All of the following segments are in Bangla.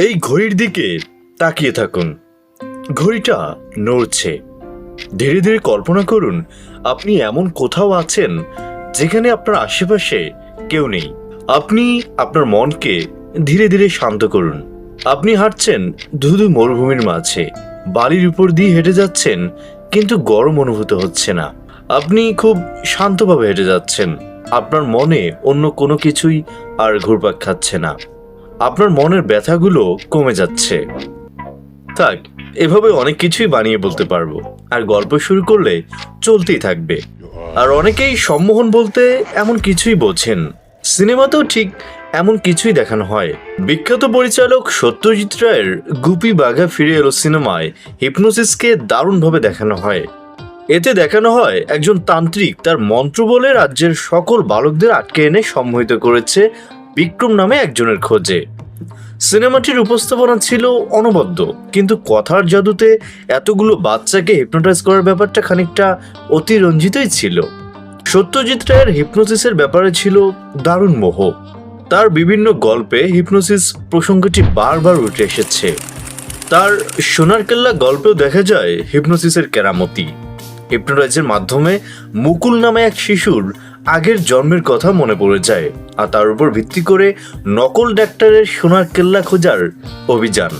এই ঘড়ির দিকে তাকিয়ে থাকুন। ঘড়িটা নড়ছে। ধীরে ধীরে কল্পনা করুন, আপনি এমন কোথাও আছেন যেখানে আপনার আশেপাশে কেউ নেই। আপনি আপনার মনকে ধীরে ধীরে শান্ত করুন। আপনি হাঁটছেন ধুধু মরুভূমির মাঝে। বালির উপর দিয়ে হেঁটে যাচ্ছেন, কিন্তু গরম অনুভূত হচ্ছে না। আপনি খুব শান্তভাবে হেঁটে যাচ্ছেন। আপনার মনে অন্য কোনো কিছুই আর ঘুরপাক খাচ্ছে না। আপনার মনের ব্যথাগুলো কমে যাচ্ছে। থাক, এভাবে অনেক কিছুই বানিয়ে বলতে পারব। আর গল্প শুরু করলে চলতেই থাকবে। আর অনেকেই সম্মোহন বলতে এমন কিছুই বোঝেন। সিনেমাতেও ঠিক এমন কিছুই দেখানো হয়। বিখ্যাত পরিচালক সত্যজিৎ রায়ের গুপি বাঘা ফিরে এলো সিনেমায় হিপনোসিসকে দারুণভাবে দেখানো হয়। এতে দেখানো হয় একজন তান্ত্রিক তার মন্ত্র বলে রাজ্যের সকল বালকদের আটকে এনে সম্মোহিত করেছে বিক্রম নামে একজনের খোঁজে। সিনেমাটির উপস্থাপনা ছিল অনবদ্য, কিন্তু কথার জাদুতে এতগুলো বাচ্চাকে হিপনোটাইজ করার ব্যাপারটা খানিকটা অতিরঞ্জিতই ছিল। সত্যজিৎ রায়ের হিপনোসিসের ব্যাপারে ছিল দারুণ মোহ তার বিভিন্ন গল্পে হিপনোসিস প্রসঙ্গটি বারবার উঠে এসেছে। তার সোনার কেল্লা গল্পেও দেখা যায় হিপনোসিসের কেরামতি। হিপনোটাইজের মাধ্যমে মুকুল নামে এক শিশুর আগের জন্মের কথা মনে পড়ে যায় আর তার উপর ভিত্তি করে নকল ডাক্তারের সোনার কেল্লা খোঁজার অভিযান।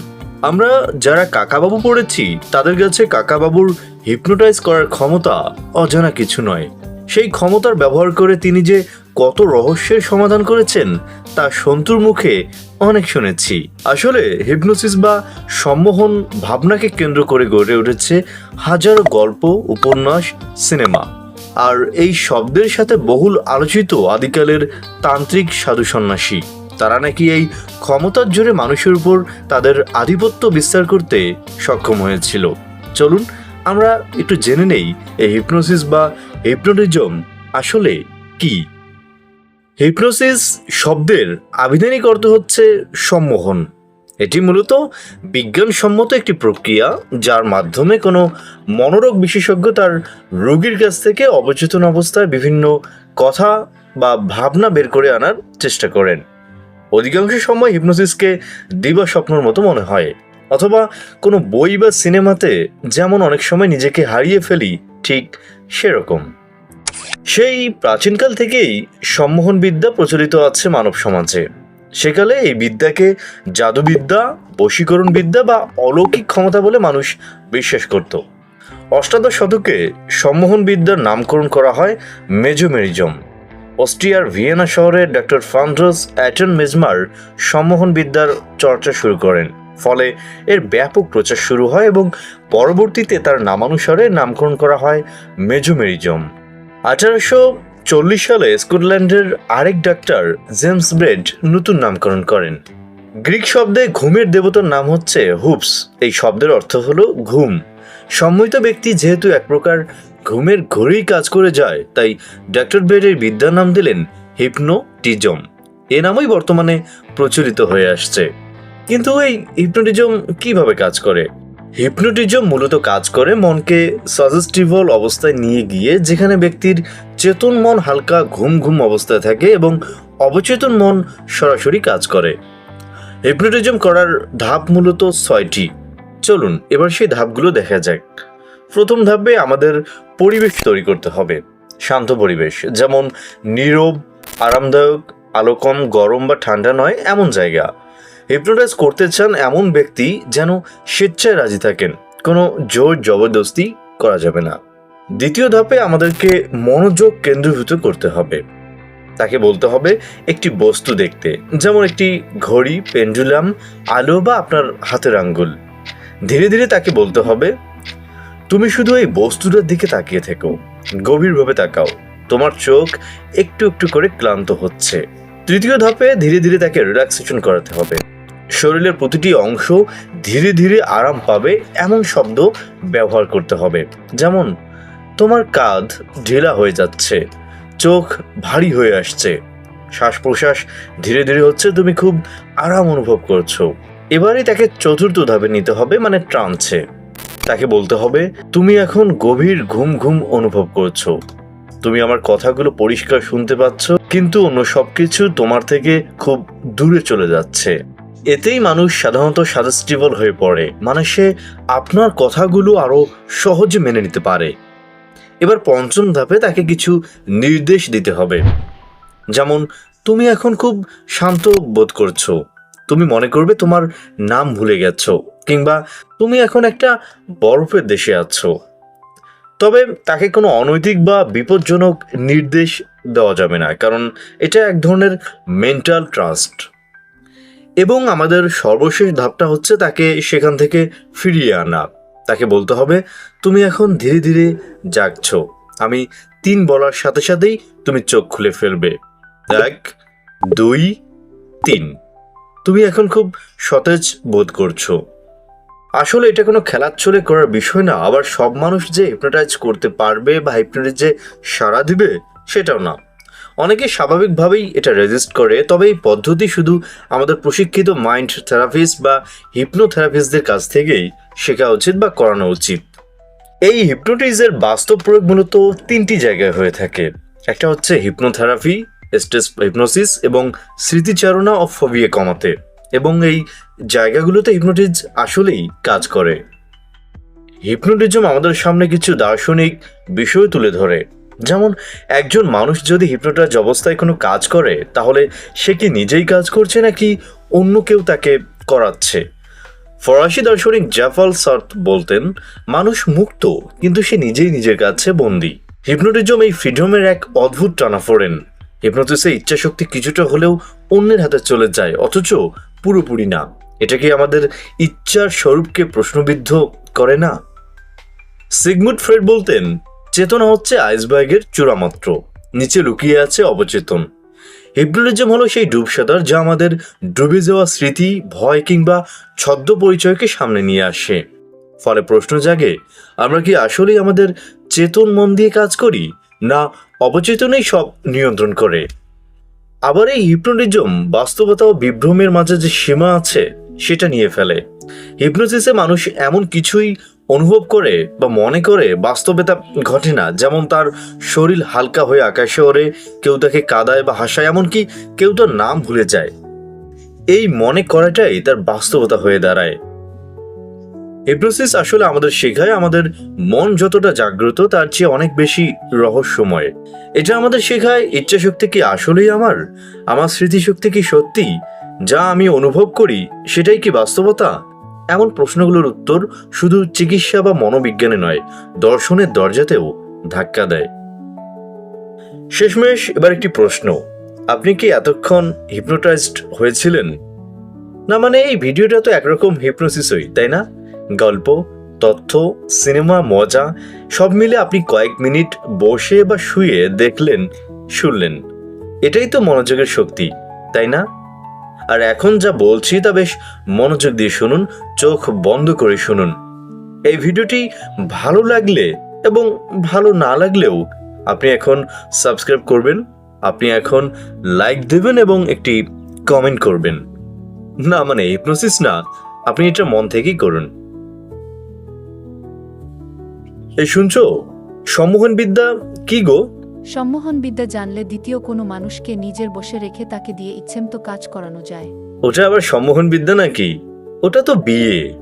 আমরা যারা কাকাবাবু পড়েছি, তাদের কাছে কাকাবাবুর হিপনোটাইজ করার ক্ষমতা অজানা কিছু নয়। সেই ক্ষমতার ব্যবহার করে তিনি যে কত রহস্যের সমাধান করেছেন, তা সন্তুর মুখে অনেক শুনেছি। আসলে হিপনোসিস বা সম্মোহন ভাবনাকে কেন্দ্র করে গড়ে উঠেছে হাজারো গল্প, উপন্যাস, সিনেমা। আর এই শব্দের সাথে বহুল আলোচিত আদিকালের তান্ত্রিক সাধু সন্ন্যাসী। তারা নাকি এই ক্ষমতার জোরে মানুষের উপর তাদের আধিপত্য বিস্তার করতে সক্ষম হয়েছিল। চলুন, আমরা একটু জেনে নেই এই হিপনোসিস বা হিপনোটিজম আসলে কি? হিপনোসিস শব্দের আবিধানিক অর্থ হচ্ছে সম্মোহন। এটি মূলত বিজ্ঞানসম্মত একটি প্রক্রিয়া যার মাধ্যমে কোনো মনোরোগ বিশেষজ্ঞ তার রোগীর কাছ থেকে অবচেতন অবস্থায় বিভিন্ন কথা বা ভাবনা বের করে আনার চেষ্টা করেন। অধিকাংশ সময় হিপনোসিসকে দিবা স্বপ্নর মতো মনে হয়, অথবা কোনো বই বা সিনেমাতে যেমন অনেক সময় নিজেকে হারিয়ে ফেলি, ঠিক সেরকম। সেই প্রাচীনকাল থেকেই সম্মোহন বিদ্যা প্রচলিত আছে মানব সমাজে। সেকালে এই বিদ্যাকে জাদুবিদ্যা বশীকরণ বিদ্যা বা অলৌকিক ক্ষমতা বলে মানুষ বিশ্বাস করত। অষ্টাদশ শতকে সম্মোহন বিদ্যার নামকরণ করা হয় মেজোমেরিজম। অস্ট্রিয়ার ভিয়েনা শহরে ডক্টর ফান্ড্রস অ্যাটন মেজমার সম্মোহন বিদ্যার চর্চা শুরু করেন। ফলে এর ব্যাপক প্রচার শুরু হয় এবং পরবর্তীতে তার নামানুসারে নামকরণ করা হয় মেজোমেরিজম। আঠারোশো চল্লিশ সালে স্কটল্যান্ডের আরেক ডাক্তার জেমস ব্রেড নতুন নামকরণ করেন। গ্রিক শব্দে ঘুমের দেবতার নাম হচ্ছে হুপস এই শব্দের অর্থ হলো ঘুম। সম্মিত ব্যক্তি যেহেতু এক প্রকার ঘুমের ঘড়িই কাজ করে যায়, তাই ডাক্তার ব্রেডের বিদ্যার নাম দিলেন হিপনোটিজম। এ নামই বর্তমানে প্রচলিত হয়ে আসছে। কিন্তু এই হিপনোটিজম কীভাবে কাজ করে? হিপনোটিজম মূলত কাজ করে মনকে সাজেস্টিভল অবস্থায় নিয়ে গিয়ে, যেখানে ব্যক্তির চেতন মন হালকা ঘুম ঘুম অবস্থায় থাকে এবং অবচেতন মন সরাসরি কাজ করে। হিপনোটিজম করার ধাপ মূলত ছয়টি। চলুন, এবার সেই ধাপগুলো দেখা যাক। প্রথম ধাপে আমাদের পরিবেশ তৈরি করতে হবে। শান্ত পরিবেশ, যেমন নীরব, আরামদায়ক আলো কম গরম বা ঠান্ডা নয়, এমন জায়গা। হিপনোটাইজ করতে চান এমন ব্যক্তি যেন স্বেচ্ছায় রাজি থাকেন। কোনো জোর জবরদস্তি করা যাবে না। দ্বিতীয় ধাপে আমাদেরকে মনোযোগ কেন্দ্রীভূত করতে হবে। তাকে বলতে হবে একটি বস্তু দেখতে, যেমন একটি ঘড়ি, পেন্ডুলাম, আলো বা আপনার হাতের আঙ্গুল। ধীরে ধীরে তাকে বলতে হবে, তুমি শুধু এই বস্তুটার দিকে তাকিয়ে থেকো, গভীরভাবে তাকাও। তোমার চোখ একটু একটু করে ক্লান্ত হচ্ছে। তৃতীয় ধাপে ধীরে ধীরে তাকে রিল্যাক্সেশন করাতে হবে। শরীরের প্রতিটি অংশ ধীরে ধীরে আরাম পাবে, এমন শব্দ ব্যবহার করতে হবে, যেমন তোমার কাঁধ ঢিলা হয়ে যাচ্ছে, চোখ ভারী হয়ে আসছে। শ্বাস প্রশ্বাস ধীরে ধীরে হচ্ছে, তুমি খুব আরাম অনুভব করছ। এবারে তাকে চতুর্থ ধাপে নিতে হবে মানে ট্রান্সে তাকে বলতে হবে, তুমি এখন গভীর ঘুম ঘুম অনুভব করছ। তুমি আমার কথাগুলো পরিষ্কার শুনতে পাচ্ছ, কিন্তু অন্য সবকিছু তোমার থেকে খুব দূরে চলে যাচ্ছে। এতেই মানুষ সাধারণত সাজেস্টিবল হয়ে পড়ে মানে সে আপনার কথাগুলো আরও সহজে মেনে নিতে পারে। এবার পঞ্চম ধাপে তাকে কিছু নির্দেশ দিতে হবে। যেমন, তুমি এখন খুব শান্ত বোধ করছ। তুমি মনে করবে তোমার নাম ভুলে গেছো, কিংবা তুমি এখন একটা বরফের দেশে আছো। তবে তাকে কোনো অনৈতিক বা বিপজ্জনক নির্দেশ দেওয়া যাবে না, কারণ এটা এক ধরনের মেন্টাল ট্রাস্ট এবং আমাদের সর্বশেষ ধাপটা হচ্ছে তাকে সেখান থেকে ফিরিয়ে আনা। তাকে বলতে হবে, তুমি এখন ধীরে ধীরে জাগছো। আমি তিন বলার সাথে সাথেই তুমি চোখ খুলে ফেলবে। এক, দুই, তিন। তুমি এখন খুব সতেজ বোধ করছ। আসলে এটা কোনো খেলার ছলে করার বিষয় না। আবার সব মানুষ যে হিপনোটাইজ করতে পারবে বা হিপনোটাইজ যে সাড়া দিবে, সেটাও না। অনেকে স্বাভাবিকভাবেই এটা রেজিস্ট করে, তবে এই পদ্ধতি শুধু আমাদের প্রশিক্ষিত মাইন্ড থেরাপিস্ট বা হিপনোথেরাপিস্টদের কাছ থেকেই শেখা উচিত বা করানো উচিত। এই হিপনোটিজের বাস্তব প্রয়োগ মূলত তিনটি জায়গায় হয়ে থাকে। একটা হচ্ছে হিপনোথেরাপি স্ট্রেস হিপনোসিস এবং স্মৃতিচারণা ও ফোবিয়া কমাতে। এবং এই জায়গাগুলোতে হিপনোটিজ আসলেই কাজ করে। হিপনোটিজম আমাদের সামনে কিছু দার্শনিক বিষয় তুলে ধরে। যেমন, একজন মানুষ যদি হিপনোটাইজ অবস্থায় কোনো কাজ করে, তাহলে সে কি নিজেই কাজ করছে নাকি অন্য কেউ তাকে করাচ্ছে? ফরাসি দার্শনিক জাফাল সার্থ বলতেন, মানুষ মুক্ত, কিন্তু সে নিজেই নিজের কাছে বন্দী। হিপনোটিজম এই ফ্রিডমের এক অদ্ভুত টানাফোড়েন। হিপনোটিসে ইচ্ছাশক্তি কিছুটা হলেও অন্যের হাতে চলে যায়, অথচ পুরোপুরি না। এটা কি আমাদের ইচ্ছার স্বরূপকে প্রশ্নবিদ্ধ করে না? সিগমুড ফ্রেড বলতেন চেতনা হচ্ছে আইসবার্গের চূড়ামাত্র। নিচে লুকিয়ে আছে অবচেতন। হিপনোটিজম হলো সেই ডুবসাঁতার যা আমাদের ডুবে যাওয়া স্মৃতি, ভয় কিংবা ছদ্ম পরিচয়কে সামনে নিয়ে আসে। ফলে প্রশ্ন জাগে, আমরা কি আসলেই আমাদের চেতন মন দিয়ে কাজ করি, না অবচেতনেই সব নিয়ন্ত্রণ করে? আবার এই হিপনোটিজম বাস্তবতা ও বিভ্রমের মাঝে যে সীমা আছে, সেটা নিয়ে ফেলে। হিপনোসিসে মানুষ এমন কিছুই অনুভব করে বা মনে করে বাস্তবে তা ঘটে না। যেমন তার শরীর হালকা হয়ে আকাশে ওড়ে, কেউ তাকে কাদায় বা হাসায়, এমনকি কেউ তার নাম ভুলে যায়। এই মনে করাটাই তার বাস্তবতা হয়ে দাঁড়ায়। হিপনোসিস আসলে আমাদের শেখায়, আমাদের মন যতটা জাগ্রত, তার চেয়ে অনেক বেশি রহস্যময়। এটা আমাদের শেখায়, ইচ্ছাশক্তি কি আসলেই আমার? আমার স্মৃতিশক্তি কি সত্যি? যা আমি অনুভব করি, সেটাই কি বাস্তবতা? এমন প্রশ্নগুলোর উত্তর শুধু চিকিৎসা বা মনোবিজ্ঞানে নয়, দর্শনের দরজাতেও ধাক্কা দেয়। শেষমেশ এবার একটি প্রশ্ন, আপনি কি এতক্ষণ হিপনোটাইজড হয়েছিলেন? না মানে এই ভিডিওটা তো একরকম হিপনোসিসই তাই না? গল্প, তথ্য, সিনেমা, মজা, সব মিলে আপনি কয়েক মিনিট বসে বা শুয়ে দেখলেন, শুনলেন। এটাই তো মনোযোগের শক্তি, তাই না? আর এখন যা বলছি তা বেশ মনোযোগ দিয়ে শুনুন, চোখ বন্ধ করে শুনুন। এই ভিডিওটি ভালো লাগলে এবং ভালো না লাগলেও আপনি এখন সাবস্ক্রাইব করবেন, আপনি এখন লাইক দেবেন এবং একটি কমেন্ট করবেন। না মানে হিপনোসিস না, আপনি এটা মন থেকেই করুন। এই শুনছো? সম্মোহন বিদ্যা কি গো? সম্মোহন বিদ্যা জানলে দ্বিতীয় কোনো মানুষকে নিজের বসে রেখে তাকে দিয়ে ইচ্ছেমতো কাজ করানো যায়। ওটা আবার সম্মোহন বিদ্যা নাকি? ওটা তো বিয়ে।